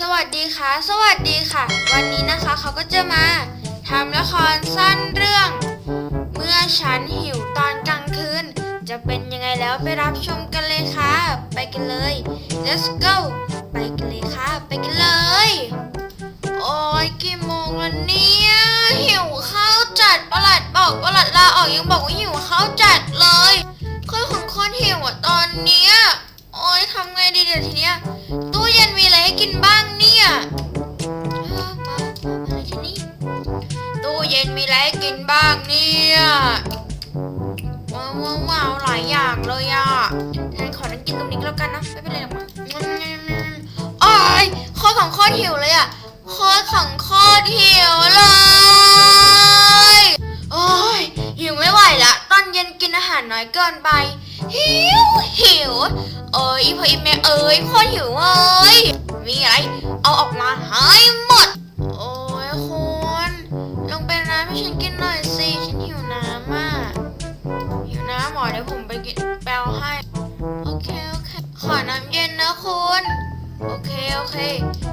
สวัสดีค่ะ สวัสดีค่ะ วันนี้นะคะเขาก็จะมาทำละครสั้นเรื่อง เมื่อฉันหิวตอนกลางคืน จะเป็นยังไงแล้วไปรับชมกันเลยค่ะ ไปกันเลย let's go ไปกันเลยค่ะ ไปกันเลย โอ้ยกี่โมงแล้วเนี่ยหิวข้าวจัดประหลัดบอกประหลัดลาออกยังบอกว่าหิวข้าวจัดเลยค่อยคนคนหิวอะตอนนี้ กินบ้างเนี่ยว้าวว้าวว้าวหลายอย่างเลยอะแทนขอนั่งกินตรงนี้ก็แล้วกันนะไม่เป็นไรหรอกมั้งโอ้ยโคตรของโคตรหิวเลยอะโคตรของโคตรหิวเลยโอ้ยหิวไม่ไหวละตอนเย็นกินอาหารน้อยเกินไป หิวหิวเอ้ยพออีเมเอ้ยโคตรหิวเอ้ยมีอะไร เอาออกมาให้หมด ยวผมไปกินแปลให้ โอเค โอเค ขอน้ำเย็นนะคุณ โอเค โอเค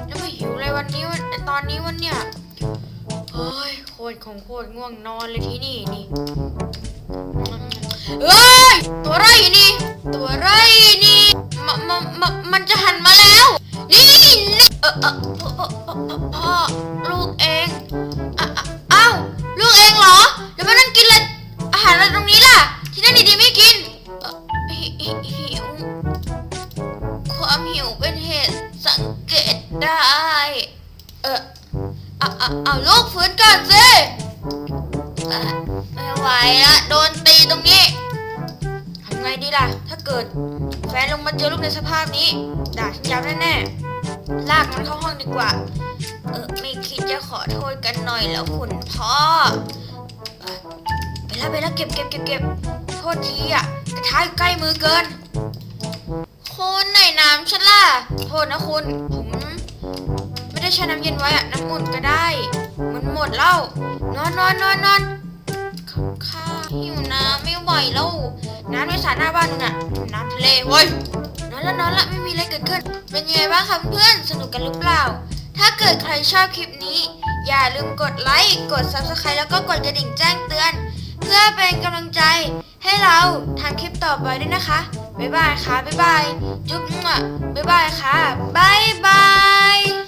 แล้วมาหิวอะไรวันนี้วันตอนนี้วันเนี้ยเฮ้ยโคตรของโคตรง่วงนอนเลยที่นี่นี่เอ้ย ตัวไรนี่ ตัวไรนี่มมมมันจะหันมาแล้ว นี่นี่นี่เออเออพ่อพ่อลูกเอง ได้ เออเอาเอาเอาลูกฟื้นก่อนสิไม่ไหวละโดนตีตรงนี้ทำไงดีล่ะ ถ้าเกิด แฟนลงมาเจอลูกในสภาพนี้ด่าฉันยับแน่ๆลากมันเข้าห้องดีกว่า เออไม่คิดจะขอโทษกันหน่อยแล้วคุณพ่อเอ่อไปแล้วไปแล้วเก็บเก็บเก็บเก็บโทษทีอะกระทะใกล้มือเกินคุณไหนน้ำฉันล่ะ โทษนะคุณผม ไม่ได้ใช้น้ำเย็นไว้อะน้ำอุ่นก็ได้ มันหมดแล้วนอนนอนนอนนอนข้าหิวน้ำไม่ไหวแล้วน้ำในสระหน้าบ้านนึงอะน้ำทะเลเว้ยนอนละนอนละไม่มีอะไรเกิดขึ้น เป็นยังไงบ้างคะเพื่อนสนุกกันหรือเปล่า ถ้าเกิดใครชอบคลิปนี้ อย่าลืมกดไลค์กด subscribe แล้วก็กดกระดิ่งแจ้งเตือน เพื่อเป็นกำลังใจ ให้เราทำคลิปต่อไปด้วยนะคะ บ๊ายบายค่ะ บ๊ายบาย จุ๊บมั่วบ๊ายบายค่ะ บ๊ายบาย